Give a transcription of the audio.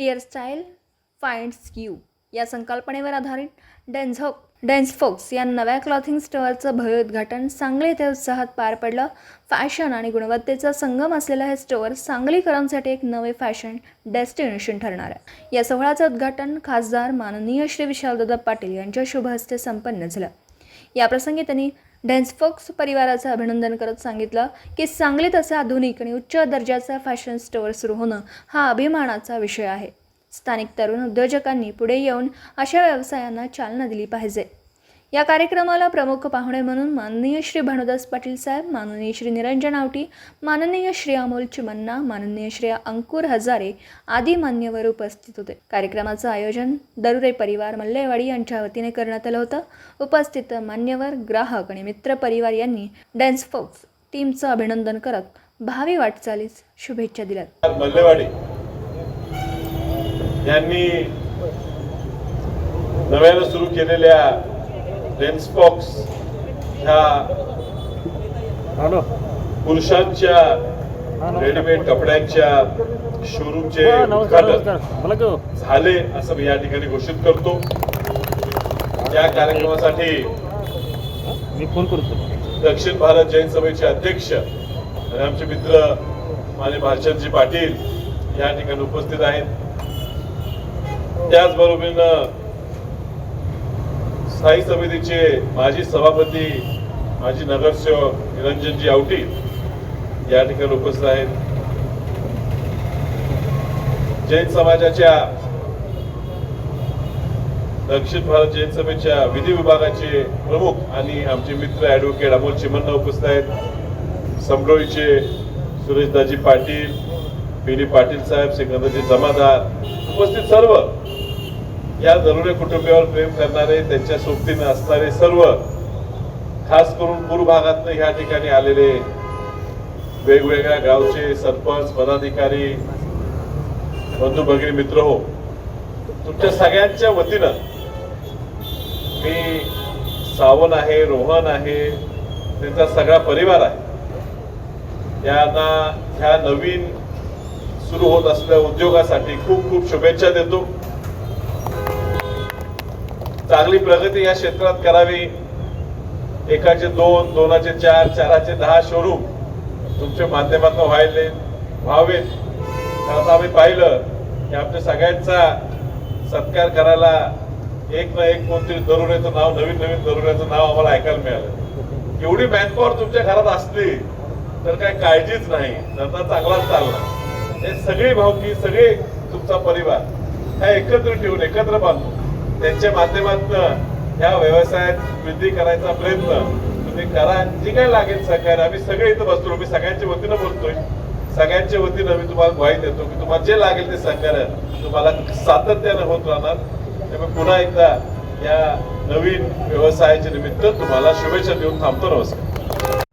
Hairstyle finds you या संकल्पनेवर आधारित डेन्झॉक डेन्सफोक्स या नव्या क्लॉथिंग स्टोअरचं भयोद्घाटन उद्घाटन सांगली येथे उत्साहात पार पडलं. फॅशन आणि गुणवत्तेचा संगम असलेलं हे स्टोअर सांगलीकरांसाठी एक नवे फॅशन डेस्टिनेशन ठरणार आहे. या सोहळ्याचं उद्घाटन खासदार माननीय श्री विशालदादा पाटील यांच्या शुभ हस्ते संपन्न झालं. याप्रसंगी त्यांनी डेन्सफोक्स परिवाराचं अभिनंदन करत सांगितलं की सांगलीत असं आधुनिक आणि उच्च दर्जाचा फॅशन स्टोअर सुरू होणं हा अभिमानाचा विषय आहे. स्थानिक तरुण उद्योजकांनी पुढे येऊन अशा व्यवसायांना चालना दिली पाहिजे. या कार्यक्रमाला प्रमुख पाहुणे म्हणून माननीय श्री भानुदास पाटील साहेब माननीय श्री निरंजन आवटी माननीय श्री अमोल चिमन्ना माननीय श्री अंकुर हजारे आदी मान्यवर उपस्थित होते. कार्यक्रमाचं आयोजन दरुरे परिवार मल्लेवाडी यांच्या वतीने करण्यात आलं होतं. उपस्थित मान्यवर ग्राहक आणि मित्र परिवार यांनी डॅन्स फोक्स टीमचं अभिनंदन करत भावी वाटचालीस शुभेच्छा दिल्यात. मल्लेवाडी यांनी नव्यानं सुरू केलेल्या लेन्सफॉक्स ह्या पुरुषांच्या रेडीमेड कपड्यांच्या शोरूमचे हा, उद्घाटन. झाले असं मी या ठिकाणी घोषित करतो. या कार्यक्रमासाठी मी फोन करतो. दक्षिण भारत जैन सभेचे अध्यक्ष आणि आमचे मित्र माने भालचंदजी पाटील या ठिकाणी उपस्थित आहेत. त्याचबरोबरीनं स्थायी समितीचे माजी सभापती माजी नगरसेवक निरंजनजी आवटी या ठिकाणी उपस्थित आहेत. जैन समाजाच्या दक्षिण भारत जैन सभेच्या विधी विभागाचे प्रमुख आणि आमचे मित्र ॲडव्होकेट अमोल चिमन्ना उपस्थित आहेत. समडोळीचे सुरेशदाजी पाटील पी पाटील साहेब सिकंदरजी जमादार उपस्थित सर्व या जरुरे कुटुंबियावर प्रेम करणारे त्यांच्या सोबतीने असणारे सर्व खास करून पूर भागातनं ह्या ठिकाणी आलेले वेगवेगळ्या गावचे सरपंच पदाधिकारी बंधू भगिनी मित्र हो तुमच्या सगळ्यांच्या वतीनं मी सावन आहे रोहन आहे त्यांचा सगळा परिवार आहे. यांना ह्या नवीन सुरू होत असलेल्या उद्योगासाठी खूप खूप शुभेच्छा देतो. चांगली प्रगती या क्षेत्रात करावी. एकाचे दोन दोनाचे चार चाराचे दहा शोरूम तुमच्या माध्यमातून व्हायले व्हावेत. आता आम्ही पाहिलं की आमच्या सगळ्यांचा सत्कार करायला एक ना एक कोणतरी तरुणाचं नाव नवीन नवीन तरुणाचं नाव आम्हाला ऐकायला मिळालं. एवढी मॅनपॉवर तुमच्या घरात असली तर काय काळजीच नाही. धंदा चांगलाच चालला. हे सगळी भावकी सगळे तुमचा परिवार. हा एकत्र ठेवून एकत्र बांधून. त्यांच्या माध्यमातून ह्या व्यवसायात वृद्धी करायचा प्रयत्न तुम्ही करा. जी काय लागेल सहकार्य आम्ही सगळे इथं बसतो. मी सगळ्यांच्या वतीनं बोलतोय. सगळ्यांच्या वतीनं मी तुम्हाला ग्वाही देतो की तुम्हाला जे लागेल ते सहकार्य तुम्हाला सातत्यानं होत राहणार. त्यामुळे पुन्हा एकदा या नवीन व्यवसायाच्या निमित्त तुम्हाला शुभेच्छा देऊन थांबतो. नमस्कार.